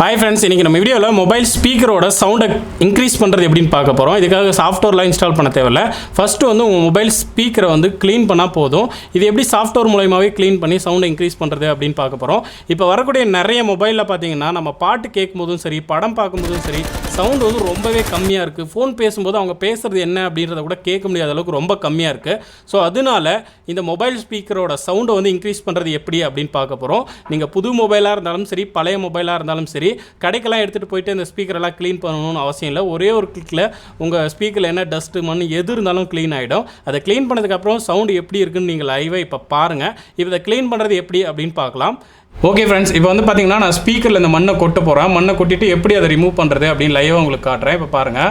Hi friends இன்றைக்கி நம்ம வீடியோவில் மொபைல் ஸ்பீக்கரோட சவுண்டை இன்க்ரீஸ் பண்ணுறது எப்படின்னு பார்க்க போகிறோம் இதுக்காக சாஃப்ட்வேர்லாம் இன்ஸ்டால் பண்ண தேவையில்ல. ஃபஸ்ட்டு வந்து உங்கள் மொபைல் ஸ்பீக்கரை வந்து க்ளீன் பண்ணால் போதும். இது எப்படி சாஃப்ட்வேர் மூலயமாவே க்ளீன் பண்ணி சவுண்டை இன்க்ரீஸ் பண்ணுறது அப்படின்னு பார்க்க போகிறோம் இப்போ வரக்கூடிய நிறைய மொபைலில் பார்த்தீங்கன்னா நம்ம பாட்டு கேட்கும்போதும் சரி படம் பார்க்கும்போதும் சரி சவுண்ட் வந்து ரொம்பவே கம்மியாக இருக்குது ஃபோன் பேசும்போது அவங்க பேசுகிறது என்ன அப்படின்றத கூட கேட்க முடியாத அளவுக்கு ரொம்ப கம்மியாக இருக்குது ஸோ அதனால இந்த மொபைல் ஸ்பீக்கரோட சவுண்டை வந்து இன்க்ரீஸ் பண்ணுறது எப்படி அப்படின்னு பார்க்க போகிறோம் நீங்கள் புது மொபைலாக இருந்தாலும் சரி பழைய மொபைலாக இருந்தாலும் சரி கடைக்கெல்லாம் எடுத்துகிட்டு போயிட்டு இந்த ஸ்பீக்கரெல்லாம் க்ளீன் பண்ணணும்னு அவசியம் இல்லை. ஒரே ஒரு கிளிக்கில் உங்கள் ஸ்பீக்கரில் என்ன டஸ்ட்டு மண் எது இருந்தாலும் க்ளீன் ஆகிடும் அதை க்ளீன் பண்ணதுக்கப்புறம் சவுண்டு எப்படி இருக்குன்னு நீங்கள் லைவாக இப்போ பாருங்கள் இதை க்ளீன் பண்ணுறது எப்படி அப்படின்னு பார்க்கலாம். ஓகே ஃப்ரெண்ட்ஸ் இப்போ வந்து பார்த்தீங்கன்னா நான் ஸ்பீக்கரில் இந்த மண்ணை கொட்ட போகிறேன் மண்ணை கொட்டிட்டு எப்படி அதை ரிமூவ் பண்ணுறது அப்படின்னு லைவாக உங்களுக்கு காட்டுறேன். இப்போ பாருங்கள்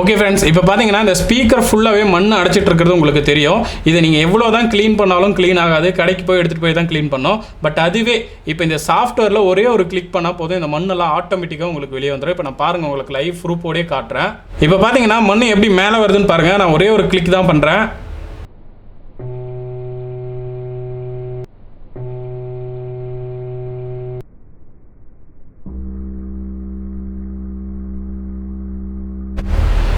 ஓகே ஃப்ரெண்ட்ஸ் இப்போ பார்த்தீங்கன்னா இந்த ஸ்பீக்கர் ஃபுல்லாகவே மண் அடைச்சிட்டு இருக்கிறது உங்களுக்கு தெரியும். இதை நீங்கள் எவ்வளோ தான் க்ளீன் பண்ணாலும் க்ளீன் ஆகாது. கடைக்கு போய் எடுத்துகிட்டு போய் தான் க்ளீன் பண்ணோம். பட் அதுவே இப்போ இந்த சாஃப்ட்வேரில் ஒரே ஒரு கிளிக் பண்ணால் போதும். இந்த மண்ணெல்லாம் ஆட்டோமேட்டிக்காக உங்களுக்கு வெளியே வந்துடும் இப்போ நான் பாருங்கள் உங்களுக்கு லைவ் ப்ரூஃபோடே காட்டுறேன். இப்போ பார்த்தீங்கன்னா மண் எப்படி மேலே வருதுன்னு பாருங்கள் நான் ஒரே ஒரு கிளிக் தான் பண்ணுறேன்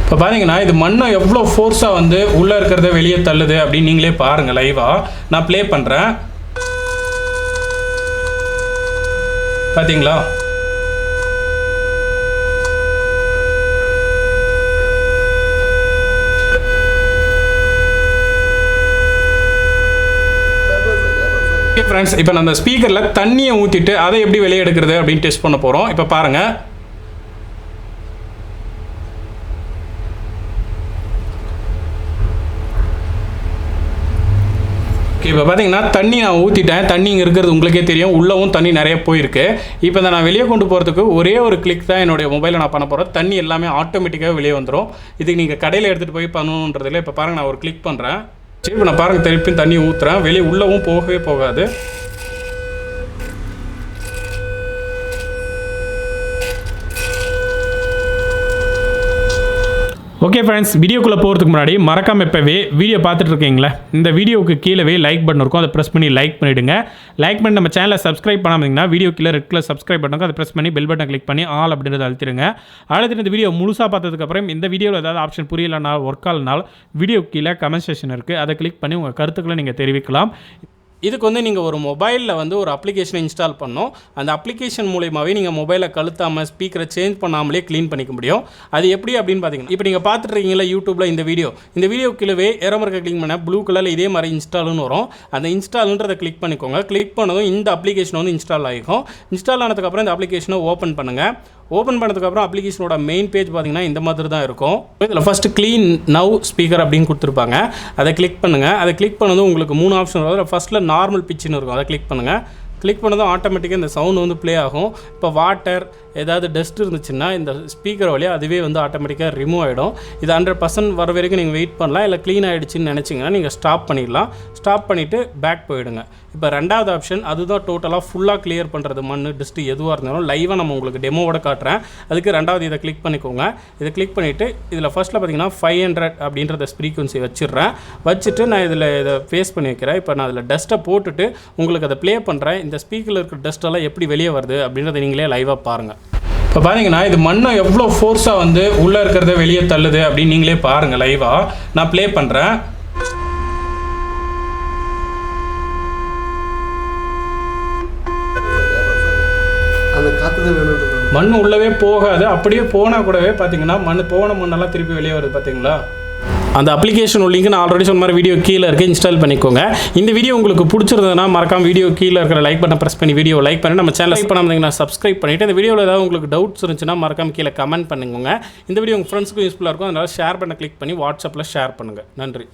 இப்போ பார்த்தீங்கன்னா இது மண்ணை எவ்வளோ ஃபோர்ஸாக வந்து உள்ளே இருக்கிறத வெளியே தள்ளுது அப்படின்னு நீங்களே பாருங்கள் லைவாக நான் ப்ளே பண்ணுறேன் பார்த்தீங்களா ஃப்ரெண்ட்ஸ் இப்போ நம்ம அந்த ஸ்பீக்கரில் தண்ணியை ஊற்றிட்டு அதை எப்படி வெளியே எடுக்கிறது அப்படின்னு டெஸ்ட் பண்ண போகிறோம் இப்போ பாருங்கள் இப்போ பார்த்தீங்கன்னா தண்ணி நான் ஊற்றிட்டேன் தண்ணி இங்கே இருக்கிறது உங்களுக்கே தெரியும். உள்ளவும் தண்ணி நிறைய போயிருக்கு. இப்போ இதை நான் வெளியே கொண்டு போகிறதுக்கு ஒரே ஒரு கிளிக் தான் என்னுடைய மொபைலில் நான் பண்ண போகிறேன் தண்ணி எல்லாமே ஆட்டோமேட்டிக்காக வெளியே வந்துடும் இதுக்கு நீங்கள் கடையில் எடுத்துகிட்டு போய் பண்ணணுன்றதில் இப்போ பாருங்கள் நான் ஒரு கிளிக் பண்ணுறேன் சரி இப்போ நான் பாருங்கள் திருப்பி தண்ணி ஊற்றுறேன் வெளியே உள்ளவும் போகவே போகாது. ஓகே ஃப்ரெண்ட்ஸ் வீடியோக்குள்ளே போகிறதுக்கு முன்னாடி மறக்காமல் இப்போவே வீடியோ பார்த்துட்டு இருக்கீங்களா இந்த வீடியோவுக்கு கீழே லைக் பட்டன் இருக்கும். அதை ப்ரெஸ் பண்ணி லைக் பண்ணிவிடுங்க லைக் பண்ணி நம்ம சேனலை சப்ஸ்கிரைப் பண்ணாமீங்கன்னா வீடியோ கீழே ரெட் கலர் சப்ஸ்கிரைப் பண்ணுங்க அதை ப்ரெஸ் பண்ணி பெல் பட்டன் கிளிக் பண்ணி ஆல் அப்படின்றத அழுத்திடுங்க. அழுத்திட்டு இந்த வீடியோ முழுசாக பார்த்ததுக்கப்புறம் இந்த வீடியோவில் ஏதாவது ஆப்ஷன் புரியலனாலும் ஒர்க் ஆகலனாலும் வீடியோ கீழே கமெண்ட் செஷன் இருக்குது அதை கிளிக் பண்ணி உங்கள் கருத்துக்களை நீங்கள் தெரிவிக்கலாம். இதுக்கு வந்து நீங்கள் ஒரு மொபைலில் வந்து ஒரு அப்ளிகேஷனை இன்ஸ்டால் பண்ணோம் அந்த அப்ளிகேஷன் மூலியமாகவே நீங்கள் மொபைலை கழுத்தாமல் ஸ்பீக்கரை சேஞ்ச் பண்ணாமலே க்ளீன் பண்ணிக்க முடியும். அது எப்படி அப்படின்னு பார்த்தீங்கன்னா இப்போ நீங்கள் பார்த்துட்ருக்கீங்களா யூடியூப்பில் இந்த வீடியோ இந்த வீடியோ கீழவே ஏரோமர்க்கை க்ளிக் பண்ண ப்ளூ கலரில் இதே மாதிரி இன்ஸ்டால்னு வரும். அந்த இன்ஸ்டால்ன்றதை கிளிக் பண்ணிக்கோங்க. கிளிக் பண்ணதும் இந்த அப்ளிகேஷன் வந்து இன்ஸ்டால் ஆகிக்கும் இன்ஸ்டால் ஆனதுக்கப்புறம் இந்த அப்ளிகேஷனை ஓப்பன் பண்ணுங்கள் ஓப்பன் பண்ணதுக்கப்புறம் அப்ளிகேஷனோட மெயின் பேஜ் பார்த்தீங்கன்னா இந்த மாதிரி தான் இருக்கும். இதில் ஃபஸ்ட்டு க்ளீன் நவ் ஸ்பீக்கர் அப்படின்னு கொடுத்துருப்பாங்க. அதை கிளிக் பண்ணுங்கள் அதை கிளிக் பண்ணதும் உங்களுக்கு மூணு ஆப்ஷன் வரும். அதில் ஃபஸ்ட்டில் நார்மல் பிச்சுன்னு இருக்கும். அதை கிளிக் பண்ணுங்கள் கிளிக் பண்ணதும் ஆட்டோமேட்டிக்காக இந்த சவுண்ட் வந்து ப்ளே ஆகும். இப்போ வாட்டர் ஏதாவது டஸ்ட் இருந்துச்சுன்னா இந்த ஸ்பீக்கர் வழியாக அதுவே வந்து ஆட்டோமேட்டிக்காக ரிமூவ் ஆகிடும் இது ஹண்ட்ரட் பர்சன்ட் வர வரைக்கும் நீங்கள் வெயிட் பண்ணலாம். இல்லை க்ளீன் ஆகிடுச்சின்னு நினச்சிங்கன்னா நீங்கள் ஸ்டாப் பண்ணிடலாம். ஸ்டாப் பண்ணிவிட்டு பேக் போயிடுங்க. இப்போ ரெண்டாவது ஆப்ஷன் அதுதான் டோட்டலாக ஃபுல்லாக கிளியர் பண்ணுறது மண் டஸ்ட்டு எதுவாக இருந்தாலும் லைவாக நம்ம உங்களுக்கு டெமோவோட காட்டுறேன். அதுக்கு ரெண்டாவது இதை கிளிக் பண்ணிக்கோங்க. இதை கிளிக் பண்ணிவிட்டு இதில் ஃபஸ்ட்டில் பார்த்தீங்கன்னா ஃபைவ் ஹண்ட்ரட் அப்படின்றத ஃப்ரீக்வன்சி வச்சிடுறேன். வச்சுட்டு நான் இதில் இதை ஃபேஸ் பண்ணி வைக்கிறேன். இப்போ நான் அதில் டஸ்ட்டை போட்டுட்டு உங்களுக்கு அதை ப்ளே பண்ணுறேன் இந்த ஸ்பீக்கரில் இருக்கிற டஸ்ட்டெல்லாம் எப்படி வெளியே வருது அப்படின்றத நீங்களே லைவாக பாருங்கள் இப்போ பார்த்தீங்கன்னா இது மண்ணை எவ்வளோ ஃபோர்ஸாக வந்து உள்ளே இருக்கிறத வெளியே தள்ளுது அப்படின்னு நீங்களே பாருங்கள் லைவாக நான் ப்ளே பண்ணுறேன் மண் உள்ளவே போகாது. அப்படியே போனால் கூடவே பார்த்தீங்கன்னா மண் போன மண்ணெல்லாம் திருப்பி வெளியே வருது பார்த்தீங்களா அந்த அப்ளிகேஷன் லிங்க் நான் ஆல்ரெடி சொன்ன மாதிரி வீடியோ கீழே இருக்குது இன்ஸ்டால் பண்ணிக்கோங்க. இந்த வீடியோ உங்களுக்கு பிடிச்சிருந்ததுன்னா மறக்காம வீடியோ கீழே இருக்கிற லைக் பட்டன் ப்ரெஸ் பண்ணி வீடியோ லைக் பண்ணி நம்ம சேனல் லைக் பண்ணாமல் சப்ஸ்கிரைப் பண்ணிவிட்டு இந்த வீடியோவில் ஏதாவது உங்களுக்கு டவுட்ஸ் இருந்துச்சுன்னா மறக்காம கீழே கமெண்ட் பண்ணுங்க. இந்த வீடியோ உங்கள் ஃப்ரெண்ட்ஸ்க்கும் யூஸ்ஃபுல்லாக இருக்கும். அதனால் ஷேர் பண்ண கிளிக் பண்ணி வாட்ஸ்அப்பில் ஷேர் பண்ணுங்கள் நன்றி.